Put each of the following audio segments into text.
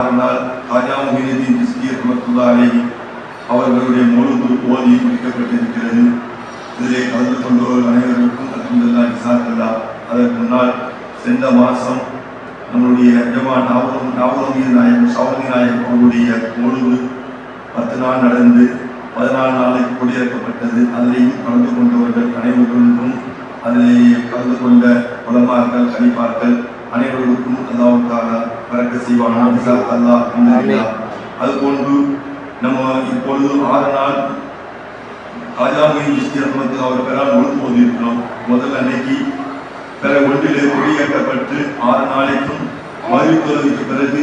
ஆனால் முகினுதீன் முஹினுddin ஜிஸ்கி அவர்களுடைய முழு ஓதி முடிக்கப்பட்டிருக்கிறது இதிலே கலந்து கொண்டவர்கள் அனைவருக்கும் அல்ஹம்துலில்லாஹ் இசாக்கல்லா அதற்கு முன்னால் சென்ற மாதம் நம்முடைய ஜமா நாவலம் நாவலமீர் நாயகம் சௌரி நாயகம் அவருடைய முழு பத்து நாள் நடந்து பதினாலு நாளைக்கு கொடியிறக்கப்பட்டது. அதிலேயும் கலந்து கொண்டவர்கள் அனைவருக்கும் அதிலே கலந்து கொண்ட உலமார்கள் கணிப்பார்கள் அனைவருக்கும் அல்லாவுக்காக பறக்க செய்வானா. அல்லாஹ் அதுபோன்று நம்ம இப்பொழுது ஆறு நாள் காஜாமியின் விஸ்திரமத்து அவர் பெறால் முழுத்து ஓதியிருக்கிறோம் முதல் அன்னைக்கு பிற ஒன்றிலே கொடியேற்றப்பட்டு ஆறு நாளைக்கும் மறுத்தொழுகைக்கு பிறகு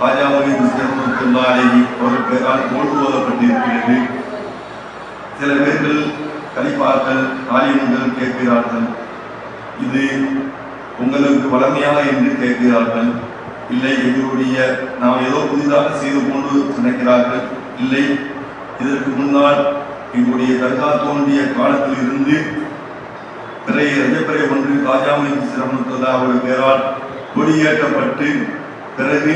காஜாமியின் விஸ்திரமத்துள்ளாலேயே அவர் பெறால் முழுத்து ஓதப்பட்டிருக்கிறது சில பேர்கள் கலிப்பாக்கள் ஆலிம்கள் கேட்கிறார்கள். இது உங்களுக்கு வளமையாக என்று கேட்கிறார்கள். இல்லை எங்களுடைய நாம் ஏதோ புதிதாக செய்து கொண்டு நினைக்கிறார்கள் இல்லை இதற்கு முன்னால் எங்களுடைய தர்கா தோன்றிய காலத்தில் இருந்து பிறைய ரஜப்பிறை ஒன்று காஜாமணி சிரமத்துல்லா அவருடைய பெயரால் கொடியேற்றப்பட்டு பிறகு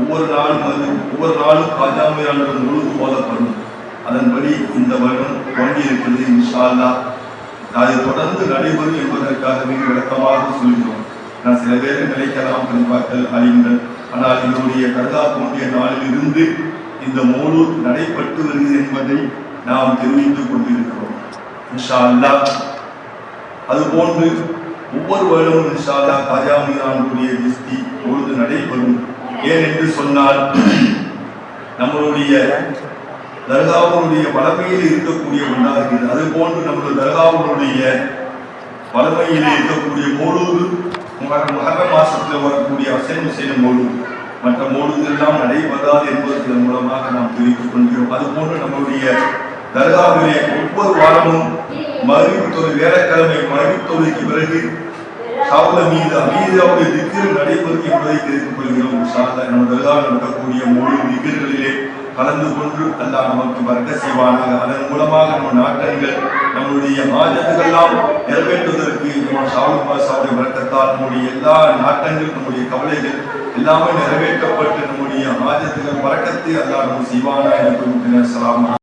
ஒவ்வொரு நாளும் அது ஒவ்வொரு நாளும் காஜாமையாளர் முழு போதப்படும். அதன்படி இந்த வருடம் தொடங்கி இருக்கிறது இன்ஷா அல்லாஹ். அது தொடர்ந்து நடைபெறும் என்பதற்காக மிக விளக்கமாக சொல்கிறோம். நான் சில பேரை நிலைக்கலாம் கணிப்பாக்கள் அறியுங்கள் ஆனால் இதனுடைய கருதா தோன்றிய நாளிலிருந்து இந்த மோலூர் நடைபெற்று வருகிறது என்பதை நாம் தெரிவித்துக் கொண்டிருக்கிறோம். இன்ஷா அல்லாஹ் அதுபோன்று ஒவ்வொரு வருடமும் இன்ஷா அல்லாஹ் காஜா மீதானுடைய திஸ்தி பொழுது நடைபெறும். ஏன் என்று சொன்னால் நம்மளுடைய தர்காவுடைய வளமையில் இருக்கக்கூடிய ஒன்றாக இருக்கிறது அது போன்று நம்முடைய தர்காவுடைய வளமையில் இருக்கக்கூடிய வர மகர மாசத்தில் வரக்கூடிய அசைன் செய்யும் மோலூது மற்ற மோலூது நடைபெறாது என்பதன் மூலமாக நாம் தெரிவித்துக் கொள்கிறோம். அது போன்று நம்முடைய தர்காவிலே ஒவ்வொரு வாரமும் மறுத்தொரு வேலைக்கிழமை மறுத்தொழுக்கு பிறகு சாவுல மீது அமைதியாவுடைய திக்கில் நடைபெறும் என்பதை தெரிந்து கொள்கிறோம். சாதாரண நம்ம தர்காவில் நடக்கக்கூடிய மொழி திக்கிர்களிலே கலந்து கொண்டு அல்லாஹ் நமக்கு வர்க்க செய்வானாக. அதன் மூலமாக நம்ம நாட்டங்கள் நம்முடைய ஆஜத்துக்கெல்லாம் நிறைவேற்றுவதற்கு நம்ம ஷாவுல் மாசாவுடைய வர்க்கத்தால் நம்முடைய எல்லா நாட்டங்கள் நம்முடைய கவலைகள் எல்லாமே நிறைவேற்றப்பட்டு நம்முடைய ஆஜத்துகள் வழக்கத்தை அல்லா நம்ம செய்வானா என்று குறிப்பிட்ட